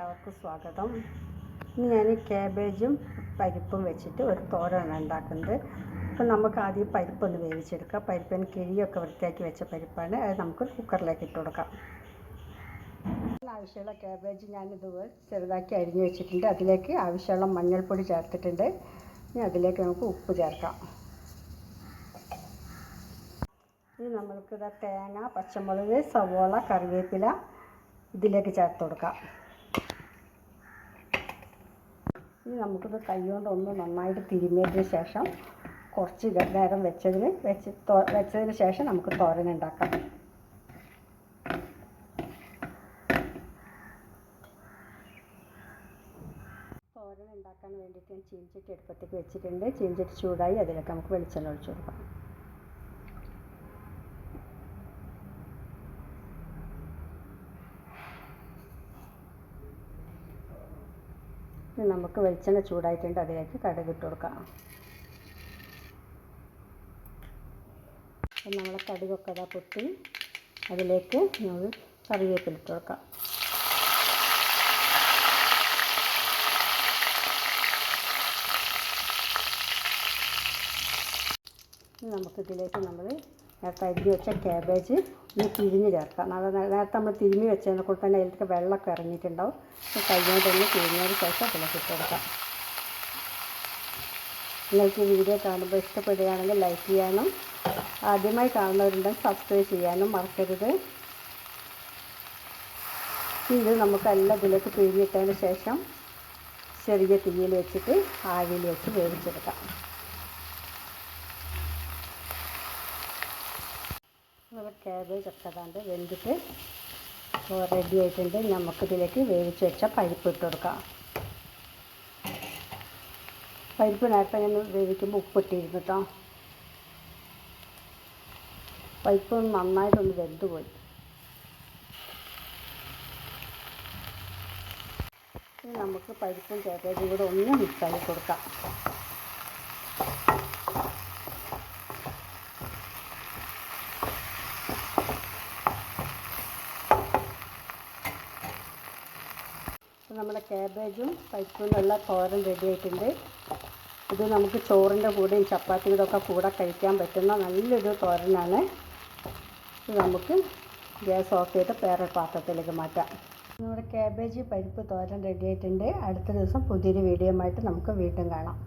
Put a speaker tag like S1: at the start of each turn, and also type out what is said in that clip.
S1: എല്ലാവർക്കും സ്വാഗതം. ഇന്ന് ഞാൻ കാബേജും പരിപ്പും വെച്ചിട്ട് ഒരു തോരനാണ് ഉണ്ടാക്കുന്നത്. അപ്പോൾ നമുക്ക് ആദ്യം പരിപ്പൊന്ന് വേവിച്ചെടുക്കാം. പരിപ്പിന് കിഴിയൊക്കെ വൃത്തിയാക്കി വെച്ച പരിപ്പാണ്. അത് നമുക്ക് കുക്കറിലേക്ക് ഇട്ട് കൊടുക്കാം. ആവശ്യമുള്ള ക്യാബേജ് ഞാനിതുപോലെ ചെറുതാക്കി അരിഞ്ഞു വെച്ചിട്ടുണ്ട്. അതിലേക്ക് ആവശ്യമുള്ള മഞ്ഞൾപ്പൊടി ചേർത്തിട്ടുണ്ട്. ഇനി അതിലേക്ക് നമുക്ക് ഉപ്പ് ചേർക്കാം. ഇനി നമ്മൾക്ക് തേങ്ങ പച്ചമുളക് സവോള കറിവേപ്പില ഇതിലേക്ക് ചേർത്ത് കൊടുക്കാം. ഇനി നമുക്കിത് കൈകൊണ്ട് ഒന്ന് നന്നായിട്ട് തിരുമ്മിയതിന് ശേഷം കുറച്ച് നേരം വെച്ചതിന് വെച്ച് വെച്ചതിന് ശേഷം നമുക്ക് തോരൻ ഉണ്ടാക്കാം. തോരൻ ഉണ്ടാക്കാൻ വേണ്ടിയിട്ട് ഞാൻ ചീഞ്ചട്ടി അടുപ്പത്തേക്ക് വെച്ചിട്ടുണ്ട്. ചീഞ്ചട്ടി ചൂടായി അതിലേക്ക് നമുക്ക് വെളിച്ചെണ്ണ ഒഴിച്ചു കൊടുക്കാം. ഇനി നമുക്ക് വെളിച്ചെണ്ണ ചൂടായിട്ടുണ്ട് അതിലേക്ക് കടുക് ഇട്ട് കൊടുക്കാം. അപ്പം നമ്മളെ കടുകൊക്കെ അതാ പൊട്ടി അതിലേക്ക് നമ്മൾ കറിവേപ്പില ഇട്ട് കൊടുക്കാം. നമുക്കിതിലേക്ക് നമ്മൾ നേരത്തെ അരിഞ്ഞ് വെച്ച ക്യാബേജ് ഒന്ന് തിരിഞ്ഞ് ചേർക്കാം. അത് നേരത്തെ നമ്മൾ തിരിഞ്ഞ് വെച്ചതിനെ കൊണ്ട് തന്നെ അതിലേക്ക് വെള്ളമൊക്കെ ഇറങ്ങിയിട്ടുണ്ടാവും. അപ്പോൾ കൈകൊണ്ടൊന്ന് തിരിഞ്ഞതിന് ശേഷം അതിലേക്ക് ഇട്ട് കൊടുക്കാം. നിങ്ങൾക്ക് വീഡിയോ കാണുമ്പോൾ ഇഷ്ടപ്പെടുകയാണെങ്കിൽ ലൈക്ക് ചെയ്യാനും ആദ്യമായി കാണുന്നവരുണ്ടെങ്കിൽ സബ്സ്ക്രൈബ് ചെയ്യാനും മറക്കരുത്. ഇത് നമുക്കെല്ലാം ഇതിലേക്ക് പിഴിഞ്ഞിട്ടതിന് ശേഷം ചെറിയ തീയിൽ വെച്ചിട്ട് ആവിയിൽ വെച്ച് വേവിച്ചെടുക്കാം. ക്യാബേജ് ഒക്കെ താണ്ട് വെന്തിട്ട് റെഡി ആയിട്ടുണ്ട്. നമുക്കിതിലേക്ക് വേവിച്ച് വെച്ച പരിപ്പ് ഇട്ട് കൊടുക്കാം. പരിപ്പ് നേരത്തെ ഞാൻ വേവിക്കുമ്പോൾ ഉപ്പിട്ടിരുന്നു കേട്ടോ പരിപ്പ് നന്നായിട്ടൊന്ന് വെന്ത് പോയി നമുക്ക് പരിപ്പും ക്യാബേജും കൂടെ ഒന്ന് മിക്സാക്കി കൊടുക്കാം. നമ്മുടെ ക്യാബേജും പരിപ്പിനുള്ള തോരൻ റെഡി ആയിട്ടുണ്ട്. ഇത് നമുക്ക് ചോറിന്റെ കൂടെയും ചപ്പാത്തിയുടെ ഒക്കെ കൂടെ കഴിക്കാൻ പറ്റുന്ന നല്ലൊരു തോരനാണ്. ഇത് നമുക്ക് ഗ്യാസ് ഓഫ് ചെയ്ത് വേറെ പാത്രത്തിലേക്ക് മാറ്റാം. നമ്മുടെ ക്യാബേജ് പരിപ്പ് തോരൻ റെഡി ആയിട്ടുണ്ട്. അടുത്ത ദിവസം പുതിയൊരു വീഡിയോ ആയിട്ട് നമുക്ക് വീണ്ടും കാണാം.